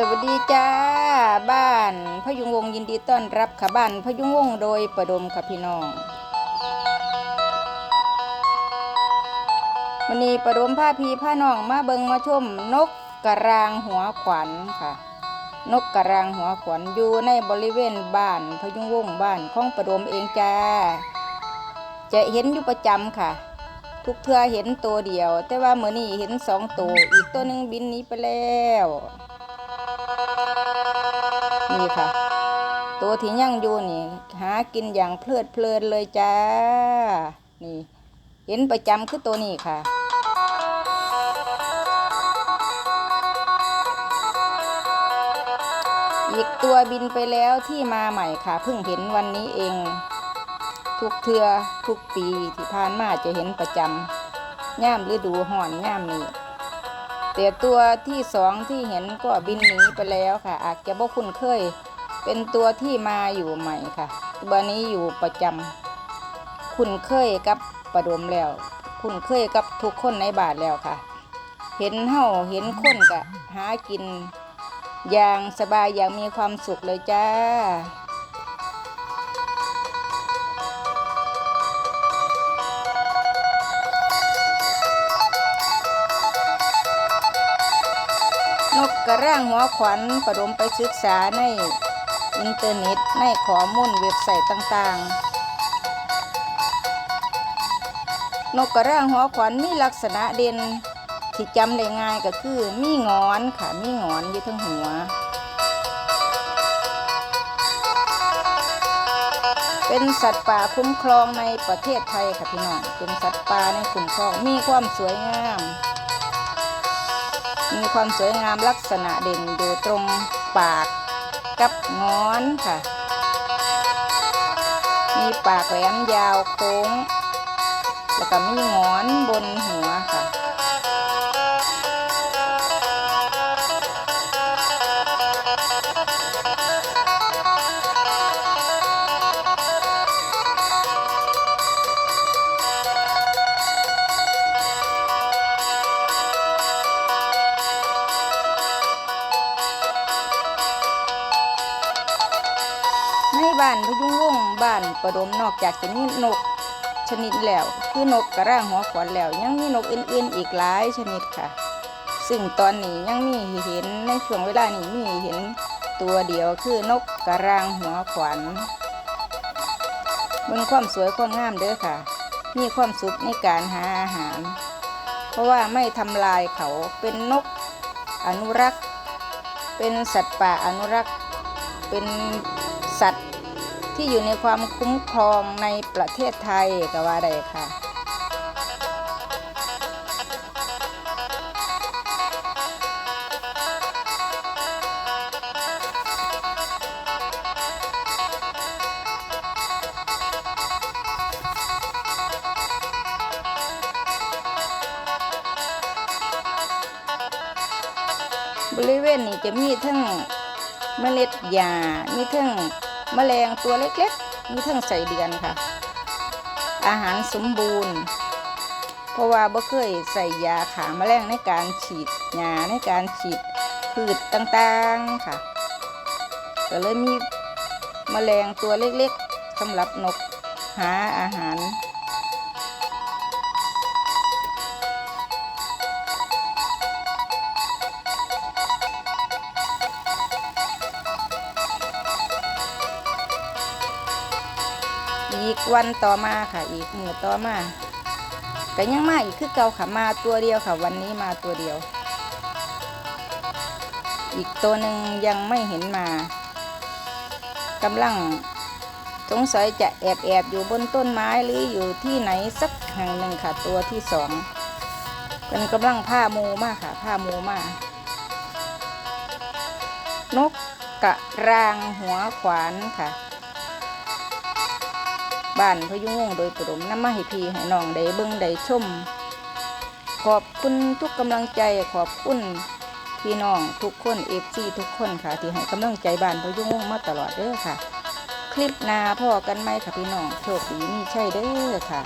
สวัสดีจ้าบ้านพยุงวงยินดีต้อนรับค่ะบ้านพยุงวงโดยประดมค่ะพี่น้องวันนี้ประดมผ้าพีผ้าน้องมาเบิงมาชม นกกระรางหัวขวัญค่ะ นกกระรางหัวขวัญอยู่ในบริเวณบ้านพยุงวงบ้านของประดมเองจ้า จะเห็นอยู่ประจำค่ะ ทุกเทือเห็นตัวเดียว แต่ว่าเมื่อนี้เห็นสองตัวอีกตัวหนึ่งบินนี้ไปแล้ว นี่ค่ะ ตัวที่ยังอยู่นี่ หากินอย่างเพลิดเพลินเลยจ้า นี่ เห็นประจำคือตัวนี้ค่ะอีกตัวบินไปแล้วที่มาใหม่ค่ะ เพิ่งเห็นวันนี้เอง ทุกเทือทุกปีที่ผ่านมาจะเห็นประจำย่ามฤดูห่อนย่ามนี้ แต่ตัวที่สองที่เห็นก็บินหนีไปแล้วค่ะ อาจจะบ่คุ้นเคย เป็นตัวที่มาอยู่ใหม่ค่ะ ตัวนี้อยู่ประจำคุ้นเคยกับประดมแล้ว คุ้นเคยกับทุกคนในบานแล้วค่ะ เห็นเห่าเห็นคนกะหากินอย่างสบายอย่างมีความสุขเลยจ้า กระร่างหัวขวัญประดมไปศึกษาในอินเทอร์เน็ตในข้อมูลเว็บไซต์ต่างๆ นกกระร่างหัวขวัญมีลักษณะเด่นที่จำได้ง่ายก็คือมีงอนค่ะมีงอนอยู่ทั้งหัว เป็นสัตว์ป่าคุ้มครองในประเทศไทยค่ะพี่น้องเป็นสัตว์ป่าในคุ้มครองมีความสวยงาม มีความสวยงามลักษณะเด่นอยู่ตรงปากกับงอนค่ะ มีปากแหลมยาวโค้ง แล้วก็มีงอนบนหัวค่ะ ในบ้านพยุงวงบ้านประดมนอกจากจะมีนกชนิดแล้ว คือนกกระร่างหัวขวัญแล้ว ยังมีนกอื่นๆอีกหลายชนิดค่ะ ซึ่งตอนนี้ยังมีเห็นในช่วงเวลานี้มีเห็นตัวเดียวคือนกกระร่างหัวขวัญเบิ่งความสวยความงามเด้อค่ะ มีความสุขในการหาอาหาร เพราะว่าไม่ทำลายเขาเป็นนกอนุรักษ์ เป็นสัตว์ป่าอนุรักษ์ เป็น สัตว์ที่อยู่ในความคุ้มครองในประเทศไทยก็ว่าได้ค่ะบริเวณนี้จะมีทั้งเมล็ดหญ้ามีทั้ง แมลงตัวเล็กๆ มีทั้งใส่เดือนค่ะ อาหารสมบูรณ์ เพราะว่าบ่เคยใส่ยาขาแมลงในการฉีดยาในการฉีดพืชต่างๆค่ะก็เลยมีแมลงตัวเล็กๆสำหรับนกหาอาหาร อีกวันต่อมาค่ะ อีกมือต่อมาก็ยังมาอีกคือเก่าค่ะมาตัวเดียวค่ะ วันนี้มาตัวเดียว อีกตัวหนึ่งยังไม่เห็นมากำลังสงสัยจะแอบแอบอยู่บนต้นไม้หรืออยู่ที่ไหนสักแห่งหนึ่งค่ะ ตัวที่สองเป็นกำลังผ้ามูมากค่ะ ผ้ามูมากนกกระรางหัวขวานค่ะ บ้านพยุงวงโดยปรมน้ำมาให้พี่ให้น้องได้เบิ้งได้ชม ขอบคุณทุกกำลังใจขอบคุณพี่น้องทุกคนเอฟซีทุกคนค่ะ ที่ให้กำลังใจบ้านพยุงวงมาตลอดเด้อค่ะ คลิปนาพ่อกันไหมค่ะพี่น้องโชคดีนี่ใช่เด้อค่ะ